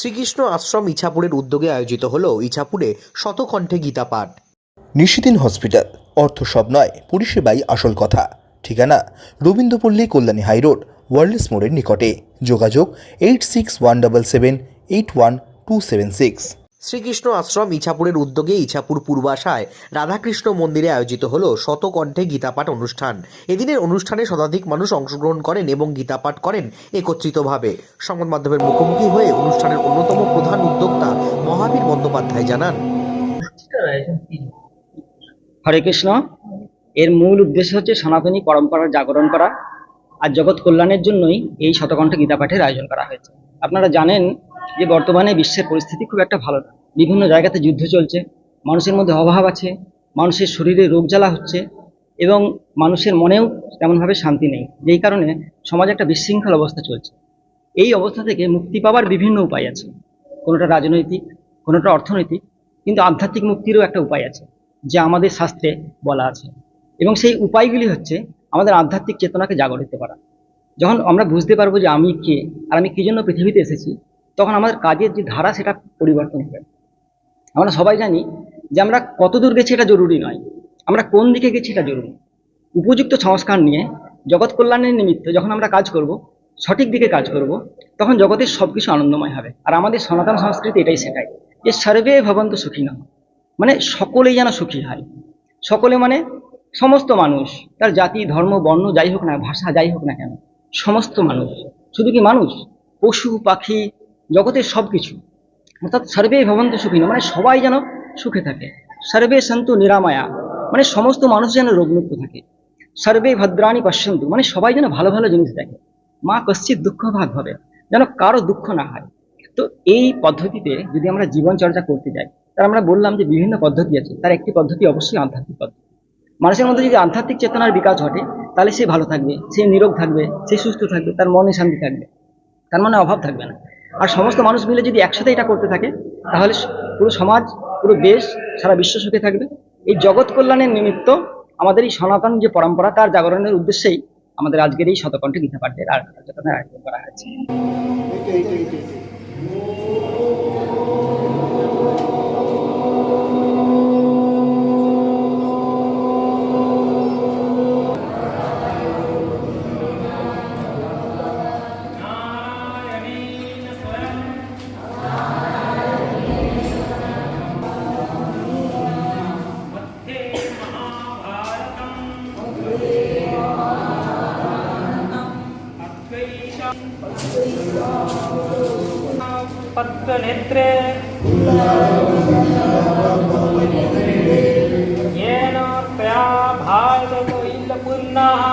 শ্রীকৃষ্ণ আশ্রম ইছাপুরের উদ্যোগে আয়োজিত হল ইছাপুরে শতকণ্ঠে গীতা পাঠ। নিশিদিন হসপিটাল, অর্থ সব নয়, পরিষেবাই আসল কথা। ঠিকানা, রবীন্দ্রপল্লী, কল্যাণী হাইরোড ওয়ার্ল্ডস মোড়ের নিকটে। যোগাযোগ, eight six one double seven, eight one two seven six. Shrikrishna Ashram ইছাপুরের উদ্যোগে ইছাপুর পূর্বাশায় রাধাকৃষ্ণ মন্দিরে আয়োজিত হল শতকণ্ঠে গীতাপাঠ অনুষ্ঠান। এদিনের অনুষ্ঠানে শতাধিক মানুষ অংশগ্রহণ করেন এবং গীতাপাঠ করেন একত্রিতভাবে। সংবাদ মাধ্যমের মুখোমুখি হয়ে অনুষ্ঠানের অন্যতম প্রধান উদ্যোক্তা মহাবীর বন্দ্যোপাধ্যায় জানান। হরে কৃষ্ণ। এর মূল উদ্দেশ্য হচ্ছে সনাতনী পরম্পরার জাগরণ করা আর জগৎ কল্যাণের জন্যই এই শতকণ্ঠ গীতাপাঠের আয়োজন করা হয়েছে। আপনারা জানেন যে বর্তমানে বিশ্বের পরিস্থিতি খুব একটা ভালো না। বিভিন্ন জায়গাতে যুদ্ধ চলছে, মানুষের মধ্যে অভাব আছে, মানুষের শরীরে রোগ জ্বালা হচ্ছে এবং মানুষের মনেও তেমনভাবে শান্তি নেই। যেই কারণে সমাজে একটা বিশৃঙ্খল অবস্থা চলছে। এই অবস্থা থেকে মুক্তি পাওয়ার বিভিন্ন উপায় আছে। কোনোটা রাজনৈতিক, কোনোটা অর্থনৈতিক, কিন্তু আধ্যাত্মিক মুক্তিরও একটা উপায় আছে, যা আমাদের শাস্ত্রে বলা আছে। এবং সেই উপায়গুলি হচ্ছে আমাদের আধ্যাত্মিক চেতনাকে জাগরিত করা। যখন আমরা বুঝতে পারব যে আমি কে, আর আমি কি জন্য পৃথিবীতে এসেছি তখন আমাদের কাজের যে ধারা সেটা পরিবর্তন হবে। আমরা সবাই জানি যে আমরা কত দূর গেছি এটা জরুরি নয়। আমরা কোন দিকে গেছি এটা জরুরি। উপযুক্ত সংস্কার নিয়ে, জগৎ কল্যাণের নিমিত্ত যখন আমরা কাজ করব, সঠিক দিকে কাজ করব, তখন জগতের সব কিছু আনন্দময় হবে। আর আমাদের সনাতন সংস্কৃতি এটাই শেখায় যে সর্বে ভবন্ত সুখী না মানে সকলেই যেন সুখী হয়। সকলে মানে সমস্ত মানুষ, তার জাতি, ধর্ম, বর্ণ, যাই হোক না, ভাষা, যাই হোক না কেন, সমস্ত মানুষ। শুধু কি মানুষ? পশু, পাখি জগতের সব কিছু অর্থাৎ সর্বে ভবন্ত সুখী মানে সবাই যেন সুখে থাকে। সর্বে সন্তু নিরাময়া মানে সমস্ত মানুষ যেন রোগমুক্ত থাকে। সর্বে ভদ্রাণী পশ্যন্তু মানে সবাই যেন ভালো ভালো জিনিস দেখে। মা কশ্চিত দুঃখ ভাগ হবে যেন কারও দুঃখ না হয়। তো এই পদ্ধতিতে যদি আমরা জীবন চর্চা করতে যাই, তার আমরা বললাম যে বিভিন্ন পদ্ধতি আছে। তার একটি পদ্ধতি অবশ্যই আধ্যাত্মিক পদ্ধতি। মানুষের মধ্যে যদি আধ্যাত্মিক চেতনার বিকাশ ঘটে, তাহলে সে ভালো থাকবে, সে নিরোগ থাকবে, সে সুস্থ থাকবে, তার মনে শান্তি থাকবে। তার মনে অভাব থাকবে না। আর সমস্ত মানুষ মিলে যদি একসাথে এটা করতে থাকে, তাহলে পুরো সমাজ, পুরো দেশ, সারা বিশ্ব সুখে থাকবে। এই জগৎ কল্যাণের নিমিত্ত আমাদের এই সনাতন যে পরম্পরা, তার জাগরণের উদ্দেশ্যেই আমাদের আজকের এই শতকণ্ঠে গীতা পাঠের আর আয়োজন করা হয়েছে। पत्रनेत्रे येन प्रया भारतको इल्लपुन्नः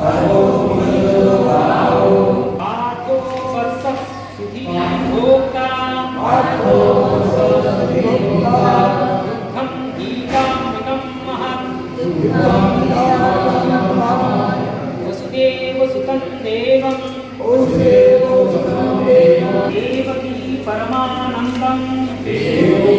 सर्वोपनिषदो गाव आर्तो वर्षः सुखी भोक्ता दुःखं गीतामृतं महत् वसुदेवसुतं देवं देवकी परमानन्दं कृष्णं